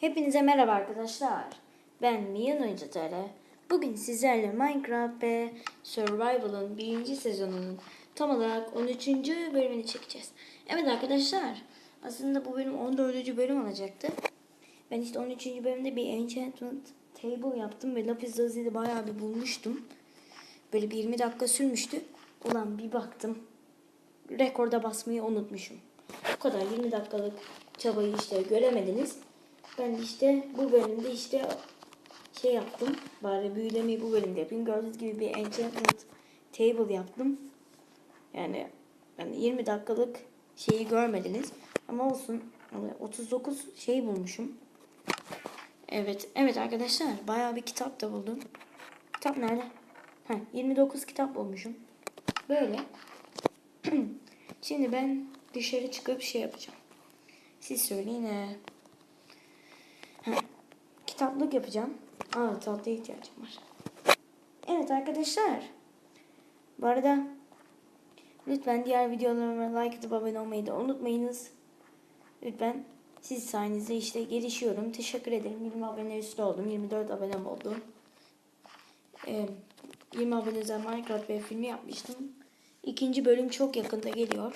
Hepinize merhaba arkadaşlar. Ben Miyan Oyuncu TR. Bugün sizlerle Minecraft ve Survival'ın birinci sezonunun tam olarak 13. bölümünü çekeceğiz. Evet arkadaşlar. Aslında bu bölüm 14. bölüm olacaktı. Ben işte 13. bölümde bir enchantment table yaptım ve lapis lazuli bayağı bir bulmuştum. Böyle bir 20 dakika sürmüştü. Ulan bir baktım. Rekorda basmayı unutmuşum. Bu kadar 20 dakikalık çabayı işte göremediniz. Ben işte bu bölümde işte şey yaptım. Bari büyülemeyi bu bölümde yapayım. Gördüğünüz gibi bir enchantment table yaptım. Yani yani 20 dakikalık şeyi görmediniz. Ama olsun. Yani 39 şey bulmuşum. Evet, evet arkadaşlar. Bayağı bir kitap da buldum. Kitap nerede? Heh, 29 kitap bulmuşum. Böyle. Şimdi ben dışarı çıkıp şey yapacağım. Siz söyleyin. Heh, kitaplık yapacağım. Aa tatlıya ihtiyacım var. Evet arkadaşlar. Bu arada lütfen diğer videolarıma like atıp abone olmayı da unutmayınız. Lütfen siz sayenizde işte gelişiyorum. Teşekkür ederim. 20 abone üstü oldum. 24 abonem oldu. Ee, 20 abone üzerine Minecraft ve filmi yapmıştım. İkinci bölüm çok yakında geliyor.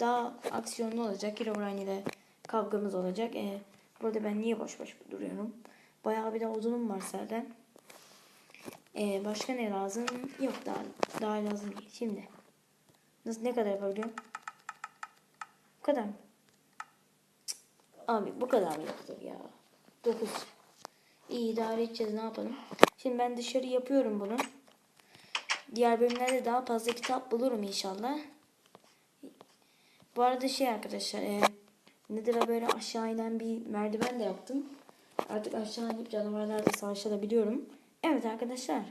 Daha aksiyonlu olacak. Herobrine ile kavgamız olacak. Ee, burada ben niye boş boş duruyorum? Bayağı bir de odunum var zaten. Ee, başka ne lazım? Yok daha daha lazım değil. Şimdi. Nasıl ne kadar yapabiliyorum? Bu kadar mı? Cık, Abi bu kadar mı yapılır ya? 9. İyi idare edeceğiz ne yapalım. Şimdi ben dışarı yapıyorum bunu. Diğer bölümlerde daha fazla kitap bulurum inşallah. Bu arada şey arkadaşlar e, Nether'a böyle aşağı inen bir merdiven de yaptım. Artık aşağı inip canavarlarla savaşabiliyorum. Evet arkadaşlar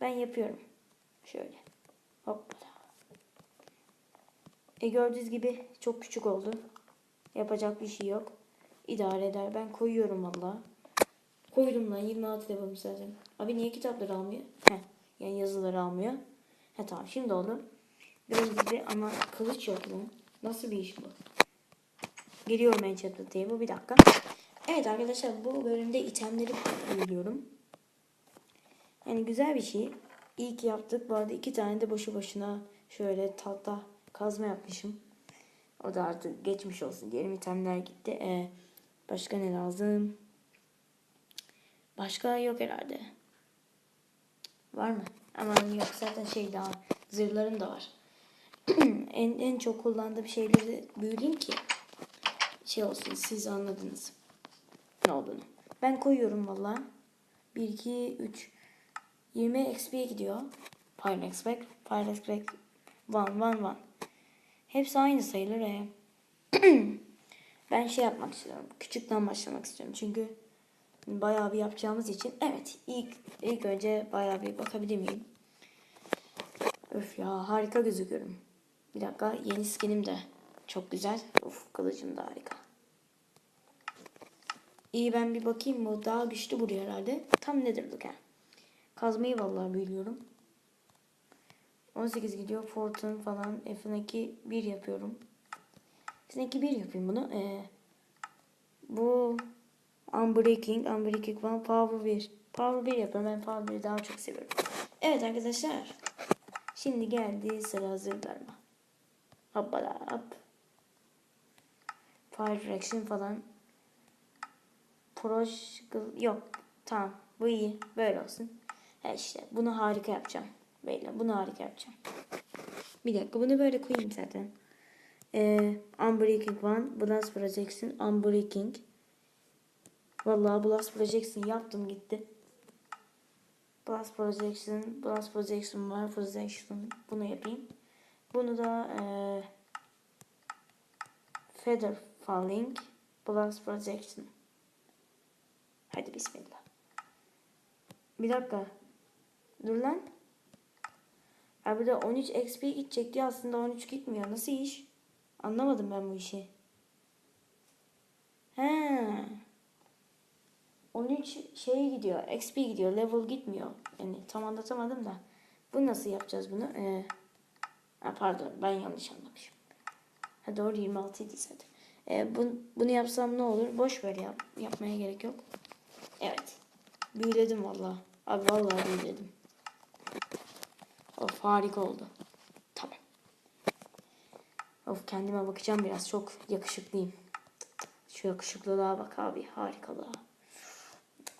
ben yapıyorum. Şöyle. Hoppala. E gördüğünüz gibi çok küçük oldu. Yapacak bir şey yok. İdare eder. Ben koyuyorum valla. Koydum lan 26 yapalım zaten. Abi niye kitapları almıyor? Heh. Yani yazıları almıyor. He tamam şimdi oldu. Gördüğünüz gibi ama kılıç yok lan. Nasıl bir iş bu? Geliyorum enchantment table bir dakika. Evet arkadaşlar bu bölümde itemleri buluyorum. Yani güzel bir şey. İyi ki yaptık. Bu arada iki tane de boşu boşuna şöyle tahta kazma yapmışım. O da artık geçmiş olsun. Diğer itemler gitti. Ee, başka ne lazım? Başka yok herhalde. Var mı? Ama yok zaten şey daha zırhlarım da var. en, en çok kullandığım şeyleri büyüleyeyim ki şey olsun siz anladınız olduğunu. Ben koyuyorum valla. 1, 2, 3. 20 XP'ye gidiyor. Fire expect, fire expect, 1, 1, 1. Hepsi aynı sayılır. E. ben şey yapmak istiyorum. Küçükten başlamak istiyorum. Çünkü bayağı bir yapacağımız için. Evet ilk, ilk önce bayağı bir bakabilir miyim? Öf ya harika gözüküyorum. Bir dakika yeni skinim de çok güzel. Uf kılıcım da harika. İyi ben bir bakayım bu daha güçlü vuruyor herhalde. Tam nedir bu yani? Kazmayı vallahi biliyorum. 18 gidiyor. Fortune falan. F2 1 yapıyorum. F2 1 yapayım bunu. Ee, bu Unbreaking, Unbreaking falan Power 1. Power 1 yapıyorum. Ben Power 1'i daha çok seviyorum. Evet arkadaşlar. Şimdi geldi sıra hazırlarıma. Hoppala hop. Fire Reaction falan. Proş yok. Tamam. Bu iyi. Böyle olsun. He işte bunu harika yapacağım. Böyle bunu harika yapacağım. Bir dakika bunu böyle koyayım zaten. Ee, Unbreaking One, Blast Projection, Unbreaking. Vallahi Blast Projection yaptım gitti. Blast Projection, Blast Projection var, Projection. Bunu yapayım. Bunu da ee, Feather Falling, Blast Projection. Hadi bismillah. Bir dakika. Dur lan. Abi de 13 XP gidecekti aslında 13 gitmiyor. Nasıl iş? Anlamadım ben bu işi. He. 13 şey gidiyor. XP gidiyor. Level gitmiyor. Yani tam anlatamadım da. Bu nasıl yapacağız bunu? Ee, ha, pardon ben yanlış anlamışım. Ha, doğru 26 idi zaten. E, bu, bunu yapsam ne olur? Boş ver yap. Yapmaya gerek yok. Evet. Büyüledim valla. Abi vallahi büyüledim. Of harika oldu. Tamam. Of kendime bakacağım biraz. Çok yakışıklıyım. Şu yakışıklılığa bak abi. Harikalığa.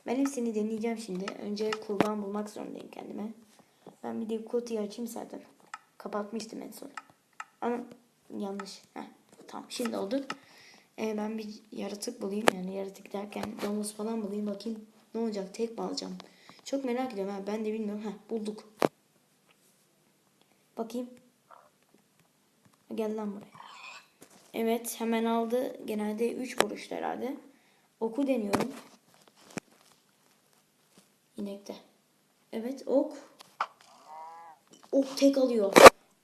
Ben hepsini deneyeceğim şimdi. Önce kurban bulmak zorundayım kendime. Ben bir de kutuyu açayım zaten. Kapatmıştım en son. Ama yanlış. Heh, tamam şimdi oldu. Ee, ben bir yaratık bulayım. Yani yaratık derken domuz falan bulayım. Bakayım ne olacak. Tek mi alacağım? Çok merak ediyorum. Ha. Ben de bilmiyorum. Heh, bulduk. Bakayım. Gel lan buraya. Evet hemen aldı. Genelde 3 kuruştu herhalde. Oku deniyorum. İnekte. Evet ok. Ok tek alıyor.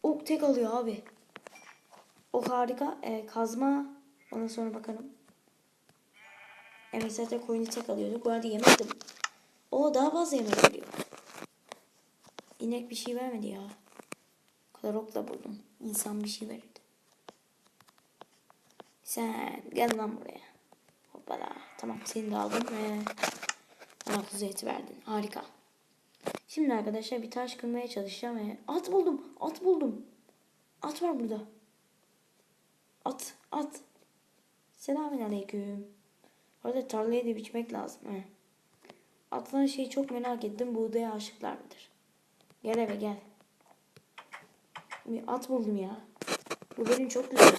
Ok tek alıyor abi. Ok harika. Ee, kazma. Ondan sonra bakalım. Evet zaten koyunu tek alıyorduk. Bu arada yemedim. O daha fazla yemek veriyor. İnek bir şey vermedi ya. O kadar buldum. İnsan bir şey verirdi. Sen gel lan buraya. Hoppala. Tamam seni de aldım ve bana kuzu eti verdin. Harika. Şimdi arkadaşlar bir taş kırmaya çalışacağım ve at buldum. At buldum. At var burada. At. At. Selamünaleyküm. Orada tarlayı da biçmek lazım. He. Atılan şeyi çok merak ettim. Buğdaya aşıklar mıdır? Gel eve gel. Bir at buldum ya. Bu benim çok güzel.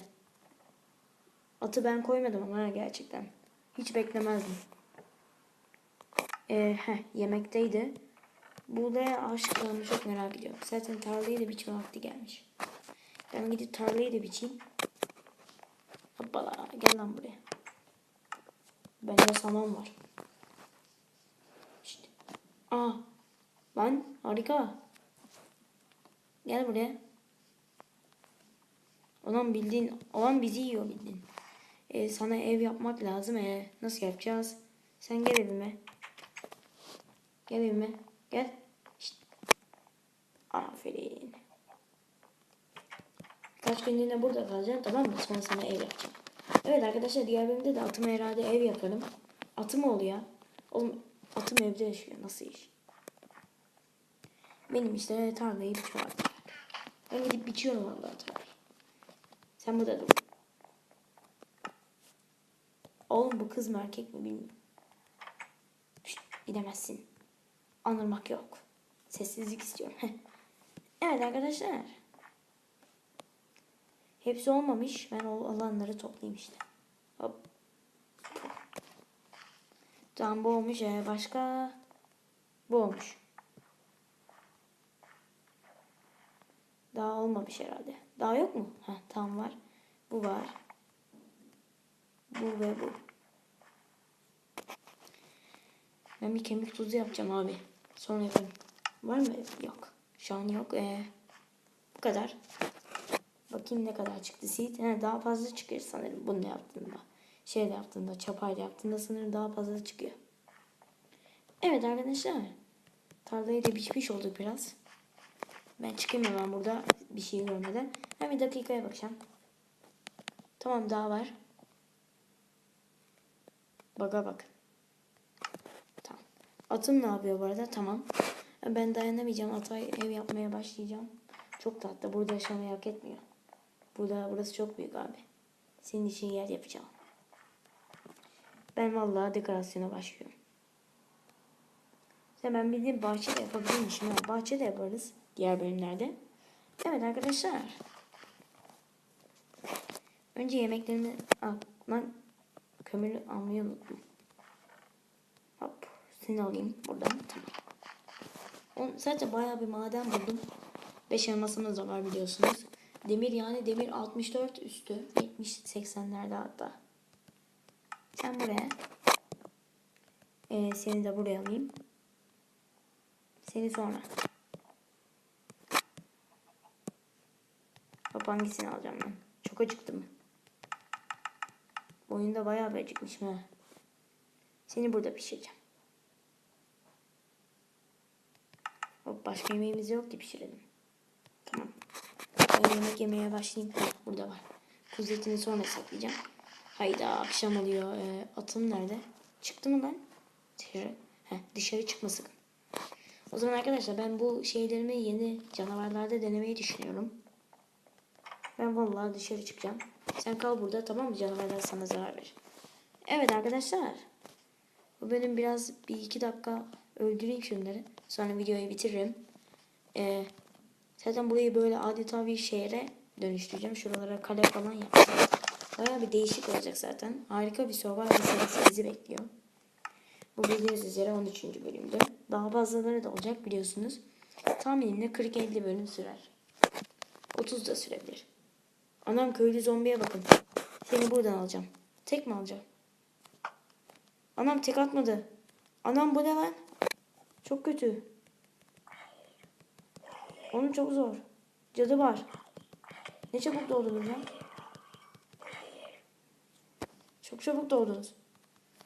Atı ben koymadım ama ha, gerçekten. Hiç beklemezdim. Ee, heh, yemekteydi. Buğdaya aşıklarını çok merak ediyorum. Zaten tarlayı da biçme vakti gelmiş. Ben gidip tarlayı da biçeyim. Hoppala gel lan buraya. Bende saman var. İşte. Aa. Lan harika. Gel buraya. Olan bildiğin, olan bizi yiyor bildiğin. Ee, sana ev yapmak lazım. Ee, nasıl yapacağız? Sen gel evime. Gel evime. Gel. Şişt. Aferin. Kaç günlüğüne burada kalacaksın tamam mı? Sonra sana ev yapacağım. Evet arkadaşlar diğer bölümde de atıma herhalde ev yaparım. Atım oluyor. Oğlum atım evde yaşıyor. Nasıl iş? Benim işte tarlayı vakti. Ben gidip biçiyorum vallahi tarlayı. Sen burada dur. Oğlum bu kız mı erkek mi bilmiyorum. Şşt, gidemezsin. Anırmak yok. Sessizlik istiyorum. evet arkadaşlar. Hepsi olmamış. Ben o alanları toplayayım işte. Hop. Tamam bu olmuş. Ee, başka bu olmuş. Daha olmamış herhalde. Daha yok mu? Ha tamam var. Bu var. Bu ve bu. Ben bir kemik tuzu yapacağım abi. Sonra yaparım. Var mı? Yok. Şu an yok. Ee, bu kadar. Bakayım ne kadar çıktı seed. He, daha fazla çıkıyor sanırım bunu yaptığında. Şeyle yaptığında, çapayla yaptığında sanırım daha fazla çıkıyor. Evet arkadaşlar. Tarlayı da biçmiş olduk biraz. Ben çıkayım hemen burada bir şey görmeden. Hem bir dakikaya bakacağım. Tamam daha var. Baga bak. Tamam. Atım ne yapıyor bu arada? Tamam. Ben dayanamayacağım. Ata ev yapmaya başlayacağım. Çok tatlı. Burada yaşamayı hak etmiyor. Burada burası çok büyük abi. Senin için yer yapacağım. Ben vallahi dekorasyona başlıyorum. Sen ben bildiğim bahçe de yapabilirmişim. Ha. Bahçe de yaparız diğer bölümlerde. Evet arkadaşlar. Önce yemeklerimi al. Lan kömürü almayı unuttum. Hop. Seni alayım buradan. Tamam. On, sadece bayağı bir maden buldum. 5 elmasımız da var biliyorsunuz. Demir yani demir 64 üstü. 70-80'lerde hatta. Sen buraya. Ee, seni de buraya alayım. Seni sonra. Hop hangisini alacağım ben? Çok acıktım. Oyunda bayağı bir acıkmışım ha. Seni burada pişireceğim. Hop başka yemeğimiz yok ki pişirelim. Ben yemek yemeye başlayayım. Burada var. Kuzu etini sonra saklayacağım. Hayda akşam oluyor. Ee, atım nerede? Çıktı mı lan? Dışarı. Heh, dışarı çıkma sakın. O zaman arkadaşlar ben bu şeylerimi yeni canavarlarda denemeyi düşünüyorum. Ben vallahi dışarı çıkacağım. Sen kal burada tamam mı canavarlar sana zarar verir. Evet arkadaşlar. Bu benim biraz bir iki dakika öldüreyim şunları. Sonra videoyu bitiririm. Ee, zaten burayı böyle adeta bir şehre dönüştüreceğim. Şuralara kale falan yapacağım. Baya bir değişik olacak zaten. Harika bir survival serisi bizi bekliyor. Bu bildiğiniz üzere 13. bölümde. Daha fazlaları da olacak biliyorsunuz. Tahminimle 40-50 bölüm sürer. 30 da sürebilir. Anam köylü zombiye bakın. Seni buradan alacağım. Tek mi alacağım? Anam tek atmadı. Anam bu ne lan? Çok kötü. Onun çok zor. Cadı var. Ne çabuk doğdunuz lan? Çok çabuk doğdunuz.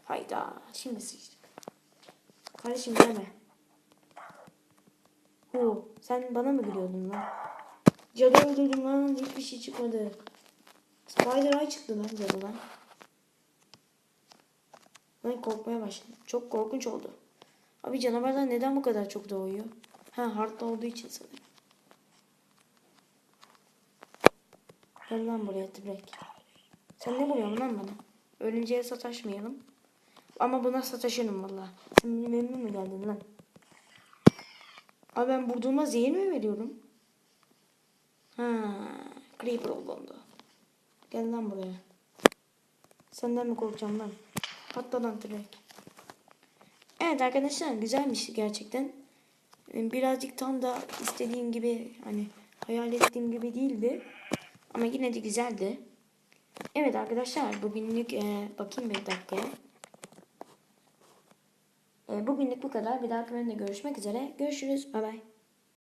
Hayda. Şimdi sıçtık. Kardeşim gelme. Hu, sen bana mı gülüyordun lan? Cadı öldürdüm lan. Hiçbir şey çıkmadı. Spider Eye çıktı lan cadıdan. Ben korkmaya başladım. Çok korkunç oldu. Abi canavarlar neden bu kadar çok doğuyor? Ha hardlı olduğu için sanırım. Gel lan buraya Tibrek. Sen ne vuruyorsun lan bana? Ölünceye sataşmayalım. Ama buna sataşırım valla. Sen benim evime mi geldin lan? Abi ben vurduğuma zehir mi veriyorum? Ha, Creeper oldu. Gel lan buraya. Senden mi korkacağım lan? Patla lan Tibrek. Evet arkadaşlar güzelmiş gerçekten. Ee, Birazcık tam da istediğim gibi hani hayal ettiğim gibi değildi. Ama yine de güzeldi. Evet arkadaşlar bugünlük e, bakayım bir dakikaya. E, bugünlük bu kadar. Bir dahaki bölümde görüşmek üzere. Görüşürüz. Bay bay.